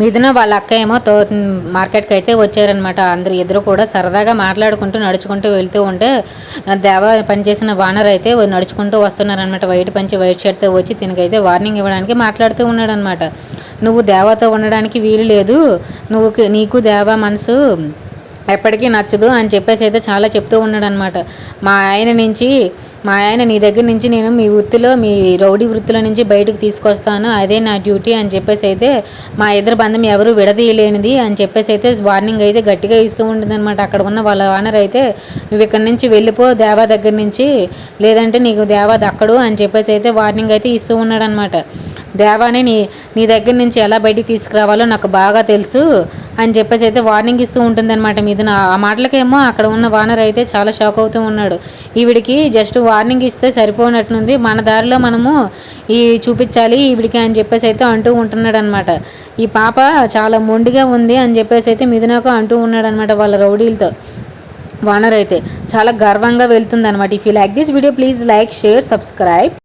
మిథున వాళ్ళ అక్క ఏమో తో మార్కెట్కి అయితే వచ్చారనమాట అందరు ఇద్దరు కూడా సరదాగా మాట్లాడుకుంటూ నడుచుకుంటూ వెళ్తూ ఉంటే దేవ పనిచేసిన వానర్ అయితే నడుచుకుంటూ వస్తున్నారనమాట వైట్ పంచి వైట్ షర్ట్తో వచ్చి తినకైతే వార్నింగ్ ఇవ్వడానికి మాట్లాడుతూ ఉన్నాడనమాట నువ్వు దేవతో ఉండడానికి వీలు లేదు. నువ్వు నీకు దేవ మనసు ఎప్పటికీ నచ్చదు అని చెప్పేసి అయితే చాలా చెప్తూ ఉన్నాడు అనమాట మా ఆయన నుంచి మా ఆయన నీ దగ్గర నుంచి నేను మీ వృత్తిలో మీ రౌడీ వృత్తిలో నుంచి బయటకు తీసుకొస్తాను అదే నా డ్యూటీ అని చెప్పేసి అయితే మా ఇద్దరు బంధం ఎవరు విడదీయలేనిది అని చెప్పేసి అయితే వార్నింగ్ అయితే గట్టిగా ఇస్తూ ఉంటుంది అనమాట అక్కడ ఉన్న వాళ్ళ ఓనర్ అయితే నువ్వు ఇక్కడ నుంచి వెళ్ళిపో దేవా దగ్గర నుంచి లేదంటే నీకు దేవా దక్కడు అని చెప్పేసి అయితే వార్నింగ్ అయితే ఇస్తూ ఉన్నాడు అనమాట దేవాని నీ నీ దగ్గర నుంచి ఎలా బయటికి తీసుకురావాలో నాకు బాగా తెలుసు అని చెప్పేసి అయితే వార్నింగ్ ఇస్తూ ఉంటుంది అనమాట మీద ఆ మాటలకేమో అక్కడ ఉన్న వానర్ అయితే చాలా షాక్ అవుతూ ఉన్నాడు. ఈవిడికి జస్ట్ వార్నింగ్ ఇస్తే సరిపోనట్లుంది. మన దారిలో మనము ఈ చూపించాలి ఈవిడికి అని చెప్పేసి అయితే అంటూ ఉంటున్నాడు అనమాట ఈ పాప చాలా మొండిగా ఉంది అని చెప్పేసి అయితే మిథునకు అంటూ ఉన్నాడు అనమాట వాళ్ళ రౌడీలతో. వానర్ అయితే చాలా గర్వంగా వెళ్తుంది అనమాట if you like this video please like share subscribe